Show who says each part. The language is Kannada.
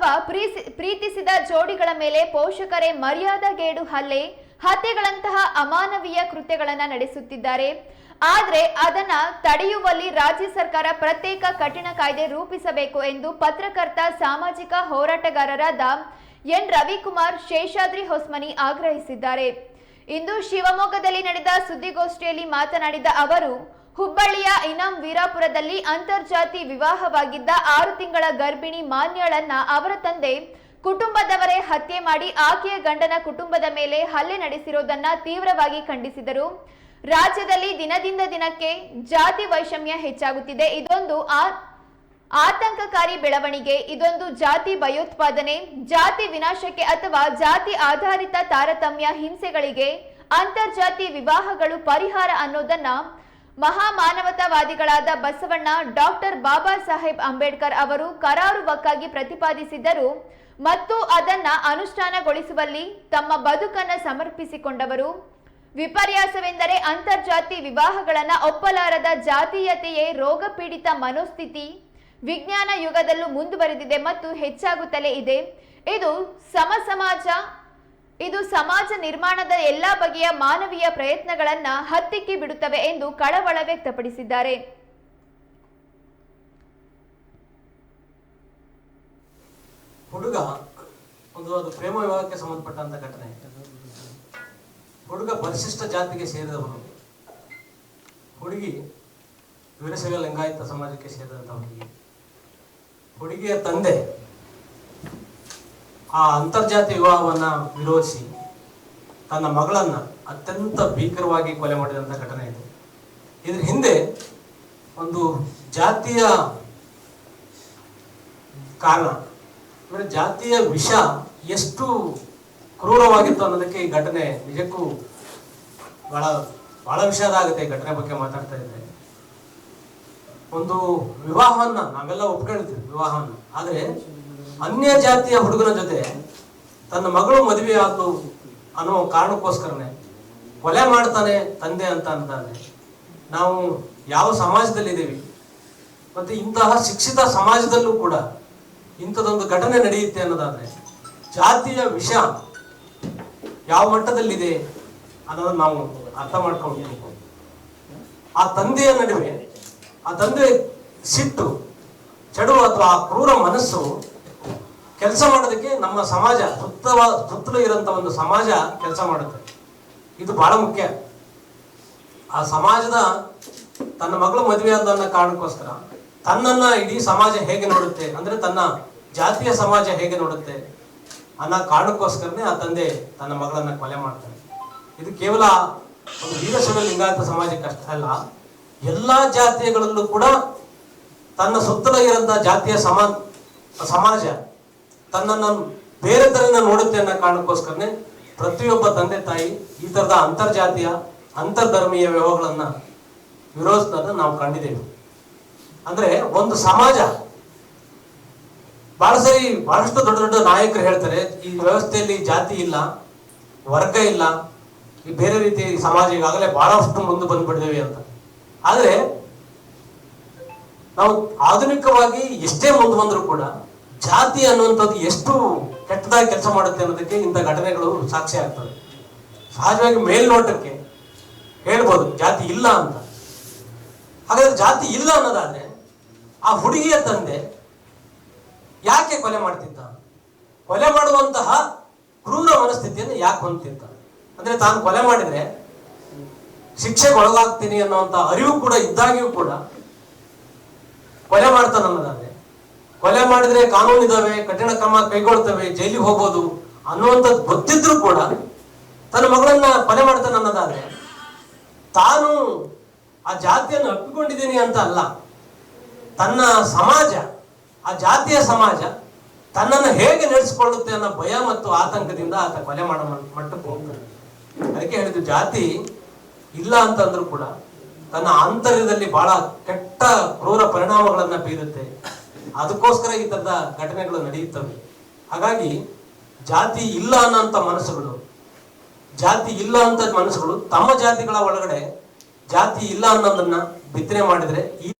Speaker 1: ಅಥವಾ ಪ್ರೀತಿಸಿದ ಜೋಡಿಗಳ ಮೇಲೆ ಪೋಷಕರೇ ಮರ್ಯಾದಗೇಡು ಹಲ್ಲೆ, ಹತ್ಯೆಗಳಂತಹ ಅಮಾನವೀಯ ಕೃತ್ಯಗಳನ್ನ ನಡೆಸುತ್ತಿದ್ದಾರೆ. ಆದರೆ ಅದನ್ನ ತಡೆಯುವಲ್ಲಿ ರಾಜ್ಯ ಸರ್ಕಾರ ಪ್ರತ್ಯೇಕ ಕಠಿಣ ಕಾಯ್ದೆ ರೂಪಿಸಬೇಕು ಎಂದು ಪತ್ರಕರ್ತ, ಸಾಮಾಜಿಕ ಹೋರಾಟಗಾರರಾದ ಎನ್. ರವಿಕುಮಾರ್, ಶೇಷಾದ್ರಿ ಹೊಸ್ಮನಿ ಆಗ್ರಹಿಸಿದ್ದಾರೆ. ಇಂದು ಶಿವಮೊಗ್ಗದಲ್ಲಿ ನಡೆದ ಸುದ್ದಿಗೋಷ್ಠಿಯಲ್ಲಿ ಮಾತನಾಡಿದ ಅವರು ಹುಬ್ಬಳ್ಳಿಯ ಇನಾಂ ವೀರಾಪುರದಲ್ಲಿ ಅಂತರ್ಜಾತಿ ವಿವಾಹವಾಗಿದ್ದ ಆರು ತಿಂಗಳ ಗರ್ಭಿಣಿ ಮಾನ್ಯಳನ್ನ ಅವರ ತಂದೆ ಕುಟುಂಬದವರೇ ಹತ್ಯೆ ಮಾಡಿ ಆಕೆಯ ಗಂಡನ ಕುಟುಂಬದ ಮೇಲೆ ಹಲ್ಲೆ ನಡೆಸಿರೋದನ್ನ ತೀವ್ರವಾಗಿ ಖಂಡಿಸಿದರು. ರಾಜ್ಯದಲ್ಲಿ ದಿನದಿಂದ ದಿನಕ್ಕೆ ಜಾತಿ ವೈಷಮ್ಯ ಹೆಚ್ಚಾಗುತ್ತಿದೆ. ಇದೊಂದು ಆ, ಆತಂಕಕಾರಿ ಬೆಳವಣಿಗೆ. ಇದೊಂದು ಜಾತಿ ಭಯೋತ್ಪಾದನೆ, ಜಾತಿ ವಿನಾಶಕ್ಕೆ ಅಥವಾ ಜಾತಿ ಆಧಾರಿತ ತಾರತಮ್ಯ ಹಿಂಸೆಗಳಿಗೆ ಅಂತರ್ಜಾತಿ ವಿವಾಹಗಳು ಪರಿಹಾರ ಅನ್ನೋದನ್ನ ಮಹಾಮಾನವತಾವಾದಿಗಳಾದ ಬಸವಣ್ಣ, ಡಾಕ್ಟರ್ ಬಾಬಾ ಸಾಹೇಬ್ ಅಂಬೇಡ್ಕರ್ ಅವರು ಕರಾರುವಕ್ಕಾಗಿ ಪ್ರತಿಪಾದಿಸಿದ್ದರು. ಮತ್ತು ಅದನ್ನ ಅನುಷ್ಠಾನಗೊಳಿಸುವಲ್ಲಿ ತಮ್ಮ ಬದುಕನ್ನ ಸಮರ್ಪಿಸಿಕೊಂಡವರು. ವಿಪರ್ಯಾಸವೆಂದರೆ ಅಂತರ್ಜಾತಿ ವಿವಾಹಗಳನ್ನು ಒಪ್ಪಲಾರದ ಜಾತೀಯತೆಯೇ ರೋಗ ಪೀಡಿತ ಮನೋಸ್ಥಿತಿ. ವಿಜ್ಞಾನ ಯುಗದಲ್ಲೂ ಮುಂದುವರೆದಿದೆ ಮತ್ತು ಹೆಚ್ಚಾಗುತ್ತಲೇ ಇದೆ. ಇದು ಸಮ ಸಮಾಜ ಇದು ಸಮಾಜ ನಿರ್ಮಾಣದ ಎಲ್ಲಾ ಬಗೆಯ ಮಾನವೀಯ ಪ್ರಯತ್ನಗಳನ್ನ ಹತ್ತಿಕ್ಕಿ ಬಿಡುತ್ತವೆ ಎಂದು ಕಳವಳ ವ್ಯಕ್ತಪಡಿಸಿದ್ದಾರೆ.
Speaker 2: ಹುಡುಗ ಒಂದು ಅದು ಪ್ರೇಮ ವಿವಾಹಕ್ಕೆ ಸಂಬಂಧಪಟ್ಟಂತ ಘಟನೆ. ಹುಡುಗ ಪರಿಶಿಷ್ಟ ಜಾತಿಗೆ ಸೇರಿದವನು. ಹುಡುಗಿ ವೀರಶೈವ ಲಿಂಗಾಯತ ಸಮಾಜಕ್ಕೆ ಸೇರಿದಂತ ಹುಡುಗಿ. ಹುಡುಗಿಯ ತಂದೆ ಆ ಅಂತರ್ಜಾತಿ ವಿವಾಹವನ್ನ ವಿರೋಧಿಸಿ ತನ್ನ ಮಗಳನ್ನ ಅತ್ಯಂತ ಭೀಕರವಾಗಿ ಕೊಲೆ ಮಾಡಿದಂತ ಘಟನೆ ಇದು. ಇದ್ರ ಹಿಂದೆ ಒಂದು ಜಾತಿಯ ಕಾರಣ, ಅಂದ್ರೆ ಜಾತಿಯ ವಿಷ ಎಷ್ಟು ಕ್ರೂರವಾಗಿತ್ತು ಅನ್ನೋದಕ್ಕೆ ಈ ಘಟನೆ ನಿಜಕ್ಕೂ ಬಹಳ ಬಹಳ ವಿಷಾದ ಆಗುತ್ತೆ ಈ ಘಟನೆ ಬಗ್ಗೆ ಮಾತಾಡ್ತಾ ಇದ್ರೆ. ಒಂದು ವಿವಾಹವನ್ನ ನಾವೆಲ್ಲ ಒಪ್ಕೊಳ್ತೀವಿ ವಿವಾಹವನ್ನ. ಆದ್ರೆ ಅನ್ಯ ಜಾತಿಯ ಹುಡುಗನ ಜೊತೆ ತನ್ನ ಮಗಳು ಮದುವೆ ಆತು ಅನ್ನೋ ಕಾರಣಕ್ಕೋಸ್ಕರನೇ ಕೊಲೆ ಮಾಡ್ತಾನೆ ತಂದೆ ಅಂತ ಅಂತಾನೆ. ನಾವು ಯಾವ ಸಮಾಜದಲ್ಲಿ ಇದ್ದೀವಿ ಮತ್ತೆ ಇಂತಹ ಶಿಕ್ಷಿತ ಸಮಾಜದಲ್ಲೂ ಕೂಡ ಇಂಥದೊಂದು ಘಟನೆ ನಡೆಯುತ್ತೆ ಅನ್ನೋದಾದ್ರೆ ಜಾತಿಯ ವಿಷ ಯಾವ ಮಟ್ಟದಲ್ಲಿದೆ ಅನ್ನೋದನ್ನ ನಾವು ಅರ್ಥ ಮಾಡ್ಕೊಂಡು ಆ ತಂದೆಯ ನಡುವೆ, ಆ ತಂದೆ ಸಿಟ್ಟು, ಚಡು ಅಥವಾ ಆ ಕ್ರೂರ ಮನಸ್ಸು ಕೆಲಸ ಮಾಡೋದಕ್ಕೆ ನಮ್ಮ ಸಮಾಜ ಸುತ್ತವ ಸುತ್ತಲೂ ಇರೋಂಥ ಒಂದು ಸಮಾಜ ಕೆಲಸ ಮಾಡುತ್ತೆ. ಇದು ಬಹಳ ಮುಖ್ಯ. ಆ ಸಮಾಜದ ತನ್ನ ಮಗಳು ಮದುವೆ ಆದ ಕಾರಣಕ್ಕೋಸ್ಕರ, ತನ್ನನ್ನ ಇಡೀ ಸಮಾಜ ಹೇಗೆ ನೋಡುತ್ತೆ, ಅಂದ್ರೆ ತನ್ನ ಜಾತಿಯ ಸಮಾಜ ಹೇಗೆ ನೋಡುತ್ತೆ ಅನ್ನೋ ಕಾರಣಕ್ಕೋಸ್ಕರನೇ ಆ ತಂದೆ ತನ್ನ ಮಗಳನ್ನ ಕೊಲೆ ಮಾಡ್ತಾನೆ. ಇದು ಕೇವಲ ಒಂದು ವೀರಶೈವ ಲಿಂಗಾಯತ ಸಮಾಜಕ್ಕೆ ಅಷ್ಟೇ ಅಲ್ಲ, ಎಲ್ಲಾ ಜಾತಿಗಳಲ್ಲೂ ಕೂಡ ತನ್ನ ಸುತ್ತಲೂ ಇರಂತ ಜಾತಿಯ ಸಮಾ, ಸಮಾಜ ತನ್ನನ್ನು ಬೇರೆ ತರನ ನೋಡುತ್ತೆ ಅನ್ನೋ ಕಾರಣಕ್ಕೋಸ್ಕರನೇ ಪ್ರತಿಯೊಬ್ಬ ತಂದೆ ತಾಯಿ ಈ ತರದ ಅಂತರ್ಜಾತೀಯ, ಅಂತರ್ಧರ್ಮೀಯ ವ್ಯವಹಾರಗಳನ್ನ ವಿರೋಧಿಸೋದನ್ನ ನಾವು ಕಂಡಿದ್ದೇವೆ. ಅಂದ್ರೆ ಒಂದು ಸಮಾಜ, ಬಹಳ ಸರಿ ಬಹಳಷ್ಟು ದೊಡ್ಡ ದೊಡ್ಡ ನಾಯಕರು ಹೇಳ್ತಾರೆ, ಈ ವ್ಯವಸ್ಥೆಯಲ್ಲಿ ಜಾತಿ ಇಲ್ಲ, ವರ್ಗ ಇಲ್ಲ, ಈ ಬೇರೆ ರೀತಿ ಸಮಾಜ ಈಗಾಗಲೇ ಬಹಳಷ್ಟು ಮುಂದೆ ಬಂದ್ಬಿಡ್ದೇವೆ ಅಂತ. ಆದ್ರೆ ನಾವು ಆಧುನಿಕವಾಗಿ ಎಷ್ಟೇ ಮುಂದೆ ಬಂದರೂ ಕೂಡ ಜಾತಿ ಅನ್ನುವಂಥದ್ದು ಎಷ್ಟು ಕೆಟ್ಟದಾಗಿ ಕೆಲಸ ಮಾಡುತ್ತೆ ಅನ್ನೋದಕ್ಕೆ ಇಂಥ ಘಟನೆಗಳು ಸಾಕ್ಷಿ ಆಗ್ತವೆ. ಸಹಜವಾಗಿ ಮೇಲ್ನೋಟಕ್ಕೆ ಹೇಳ್ಬೋದು, ಜಾತಿ ಇಲ್ಲ ಅಂತ. ಹಾಗಾದ್ರೆ ಜಾತಿ ಇಲ್ಲ ಅನ್ನೋದಾದ್ರೆ ಆ ಹುಡುಗಿಯ ತಂದೆ ಯಾಕೆ ಕೊಲೆ ಮಾಡ್ತಿದ್ದ ಕೊಲೆ ಮಾಡುವಂತಹ ಕ್ರೂರ ಮನಸ್ಥಿತಿಯನ್ನು ಯಾಕೆ ಹೊಂದ್ತಿದ್ದ ಅಂದ್ರೆ ತಾನು ಕೊಲೆ ಮಾಡಿದ್ರೆ ಶಿಕ್ಷೆಗೆ ಒಳಗಾಗ್ತೀನಿ ಅನ್ನುವಂತ ಅರಿವು ಕೂಡ ಇದ್ದಾಗಿಯೂ ಕೂಡ ಕೊಲೆ ಮಾಡ್ತಾನ ಮಾಡಿದ್ರೆ ಕಾನೂನು ಇದಾವೆ, ಕಠಿಣ ಕ್ರಮ ಕೈಗೊಳ್ತವೆ, ಜೈಲಿಗೆ ಹೋಗ್ಬೋದು ಅನ್ನುವಂಥದ್ದು ಗೊತ್ತಿದ್ರು ಕೂಡ ತನ್ನ ಮಗಳನ್ನ ಕೊಲೆ ಮಾಡ್ತಾನೆ ಅನ್ನೋದಾದ್ರೆ ತಾನು ಆ ಜಾತಿಯನ್ನು ಅಪ್ಪಿಕೊಂಡಿದ್ದೀನಿ ಅಂತ ಅಲ್ಲ, ತನ್ನ ಸಮಾಜ, ಆ ಜಾತಿಯ ಸಮಾಜ ತನ್ನನ್ನು ಹೇಗೆ ನಡೆಸಿಕೊಳ್ಳುತ್ತೆ ಅನ್ನೋ ಭಯ ಮತ್ತು ಆತಂಕದಿಂದ ಆತ ಕೊಲೆ ಮಾಡ ಮಟ್- ಮಟ್ಟಕ್ಕೆ ಹೋಗ್ತಾನೆ. ಅದಕ್ಕೆ ಹೇಳಿದ್ದು ಜಾತಿ ಇಲ್ಲ ಅಂತಂದ್ರೂ ಕೂಡ ತನ್ನ ಆಂತರ್ಯದಲ್ಲಿ ಬಹಳ ಕೆಟ್ಟ, ಕ್ರೂರ ಪರಿಣಾಮಗಳನ್ನ ಬೀರುತ್ತೆ. ಅದಕ್ಕೋಸ್ಕರ ಈ ತರದ ಘಟನೆಗಳು ನಡೆಯುತ್ತವೆ. ಹಾಗಾಗಿ ಜಾತಿ ಇಲ್ಲ ಅನ್ನೋಂಥ ಮನಸ್ಸುಗಳು, ಜಾತಿ ಇಲ್ಲ ಅಂತ ಮನಸ್ಸುಗಳು ತಮ್ಮ ಜಾತಿಗಳ ಒಳಗಡೆ ಜಾತಿ ಇಲ್ಲ ಅನ್ನೋದನ್ನ ಬಿತ್ತನೆ ಮಾಡಿದ್ರೆ ಈ